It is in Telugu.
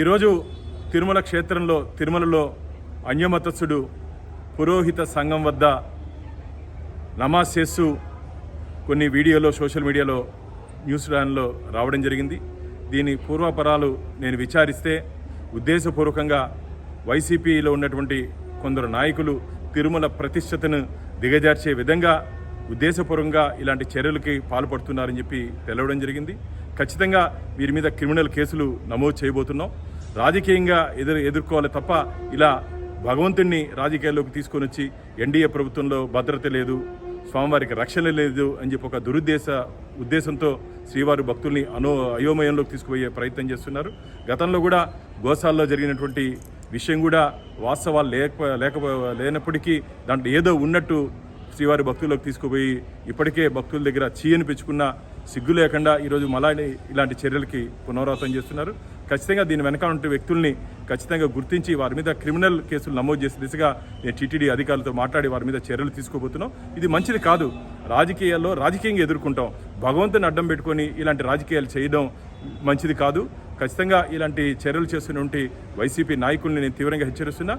ఈరోజు తిరుమల క్షేత్రంలో తిరుమలలో అన్యమతస్థుడు పురోహిత సంఘం వద్ద నమాజ్ చేస్తూ కొన్ని వీడియోలో సోషల్ మీడియాలో న్యూస్ ఛానల్లో రావడం జరిగింది. దీని పూర్వపరాలు నేను విచారిస్తే ఉద్దేశపూర్వకంగా వైసీపీలో ఉన్నటువంటి కొందరు నాయకులు తిరుమల ప్రతిష్టతను దిగజార్చే విధంగా ఉద్దేశపూర్వంగా ఇలాంటి చర్యలకి పాల్పడుతున్నారని చెప్పి తెలవడం జరిగింది. ఖచ్చితంగా వీరి మీద క్రిమినల్ కేసులు నమోదు చేయబోతున్నాం. రాజకీయంగా ఎదురు ఎదుర్కోవాలి తప్ప ఇలా భగవంతుణ్ణి రాజకీయాల్లోకి తీసుకొని వచ్చి ఎన్డీఏ ప్రభుత్వంలో భద్రత లేదు స్వామివారికి రక్షణ లేదు అని చెప్పి ఒక దురుద్దేశ ఉద్దేశంతో శ్రీవారి భక్తుల్ని అనో అయోమయంలోకి తీసుకుపోయే ప్రయత్నం చేస్తున్నారు. గతంలో కూడా గోశాల్లో జరిగినటువంటి విషయం కూడా వాస్తవాలు లేక లేకపో లేనప్పటికీ దాంట్లో ఏదో ఉన్నట్టు శ్రీవారి భక్తుల్లోకి తీసుకుపోయి ఇప్పటికే భక్తుల దగ్గర చీయని పెంచుకున్న సిగ్గు లేకుండా ఈరోజు మలాని ఇలాంటి చర్యలకి పునరావృతం చేస్తున్నారు. ఖచ్చితంగా దీని వెనక ఉండే వ్యక్తుల్ని ఖచ్చితంగా గుర్తించి వారి మీద క్రిమినల్ కేసులు నమోదు చేసే దిశగా నేను టీటీడీ అధికారులతో మాట్లాడి వారి మీద చర్యలు తీసుకోబోతున్నాం ఇది మంచిది కాదు. రాజకీయాల్లో రాజకీయంగా ఎదుర్కొంటాం. భగవంతుని అడ్డం పెట్టుకొని ఇలాంటి రాజకీయాలు చేయడం మంచిది కాదు. ఖచ్చితంగా ఇలాంటి చర్యలు చేస్తున్నటువంటి వైసీపీ నాయకుల్ని నేను తీవ్రంగా హెచ్చరిస్తున్నా.